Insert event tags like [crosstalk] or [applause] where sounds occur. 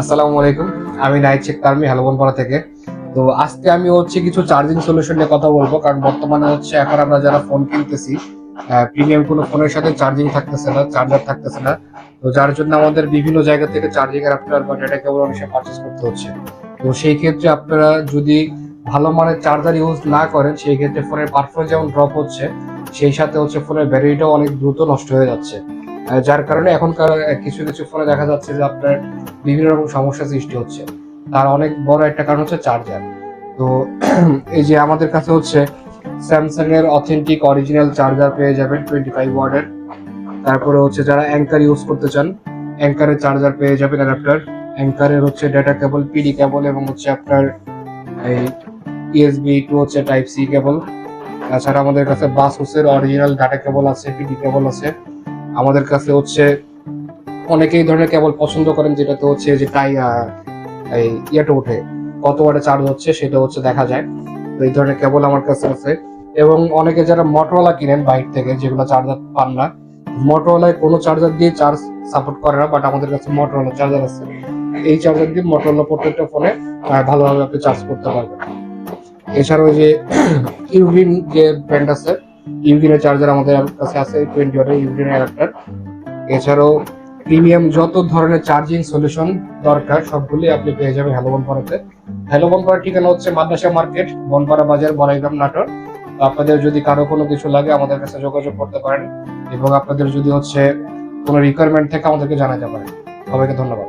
আসসালামু আলাইকুম। আমি নাইট শেখ তারমি হেলবনপাড়া থেকে। তো আজকে আমি হচ্ছে কিছু চার্জিং সলিউশন নিয়ে কথা বলব, কারণ বর্তমানে হচ্ছে এখন আমরা যারা ফোন কিনতেছি প্রিমিয়াম কোনো ফোনের সাথে চার্জিং থাকতেছে না চার্জার থাকতেছে না। তো যার জন্য আমাদের বিভিন্ন জায়গা থেকে চার্জিং অ্যাডাপ্টার বা ডেটা কেবল অনেক পারচেস করতে হচ্ছে। তো সেই ক্ষেত্রে আপনারা যদি ভালো মানের চার্জার ইউজ না করেন, সেই ক্ষেত্রে ফোনের পারফরমেন্স যেমন ড্রপ হচ্ছে, সেই সাথে হচ্ছে ফোনের ব্যাটারিটাও অনেক দ্রুত নষ্ট হয়ে যাচ্ছে। যার কারণে এখনকার কিছু কিছু ফোনে দেখা যাচ্ছে যে আপনার বিভিন্ন রকম সমস্যা সৃষ্টি হচ্ছে। তার অনেক বড় একটা কারণ হচ্ছে চার্জার। তো [clears throat] এই যে আমাদের কাছে হচ্ছে স্যামসাং এর অথেন্টিক অরিজিনাল চার্জার পেয়ে যাবেন টোয়েন্টি ফাইভ ওয়ার্ডের। তারপরে হচ্ছে যারা অ্যাঙ্কার ইউজ করতে চান, অ্যাঙ্কারের চার্জার পেয়ে যাবেন অ্যাডাপ্টার। অ্যাঙ্কারের হচ্ছে ডেটা কেবল, পিডি কেবল এবং হচ্ছে আপনার এই ইএসবি টু হচ্ছে টাইপ সি কেবল। তাছাড়া আমাদের কাছে বাসুসের অরিজিনাল ডাটা কেবল আছে, পিডি কেবল আছে। আমাদের কাছে হচ্ছে অনেকে এই ধরনের কেবল পছন্দ করেন, যেটাতে হচ্ছে যে টাই এই ইয়েটা ওঠে, কত ওয়াটে চার্জ হচ্ছে সেটা হচ্ছে দেখা যায়। তো এই ধরনের কেবল আমার কাছে আছে। এবং অনেকে যারা মোটরওয়ালা কিনেন বাইক থেকে, যেগুলো চার্জার পান না মোটরওয়ালায় কোনো চার্জার দিয়ে চার্জ সাপোর্ট করে না বাট আমাদের কাছে মোটরওয়ালা চার্জার আছে। এই চার্জার দিয়ে মোটরওয়ালা প্রত্যেকটা ফোনে ভালোভাবে আপনি চার্জ করতে পারবেন। এছাড়াও যে [clears throat] ইউভিন যে ব্র্যান্ড আছে ইউভিনের চার্জার আমাদের কাছে আছে টোয়েন্টি ওয়াটের ইউভিনের অ্যাডাপ্টার এছাড়াও প্রিমিয়াম যত ধরনের চার্জিং সলিউশন দরকার সবগুলি আপনি পেয়ে যাবেন হ্যালো বনপাড়াতে হ্যালো বনপাড়ার ঠিকানা হচ্ছে মাদ্রাসা মার্কেট, বনপাড়া বাজার বড়াইগ্রাম নাটোর। আপনাদের যদি কারও কোনো কিছু লাগে আমাদের কাছে যোগাযোগ করতে পারেন এবং আপনাদের যদি হচ্ছে কোনো রিকোয়ারমেন্ট থাকে আমাদেরকে জানাতে পারেন। সবাইকে ধন্যবাদ।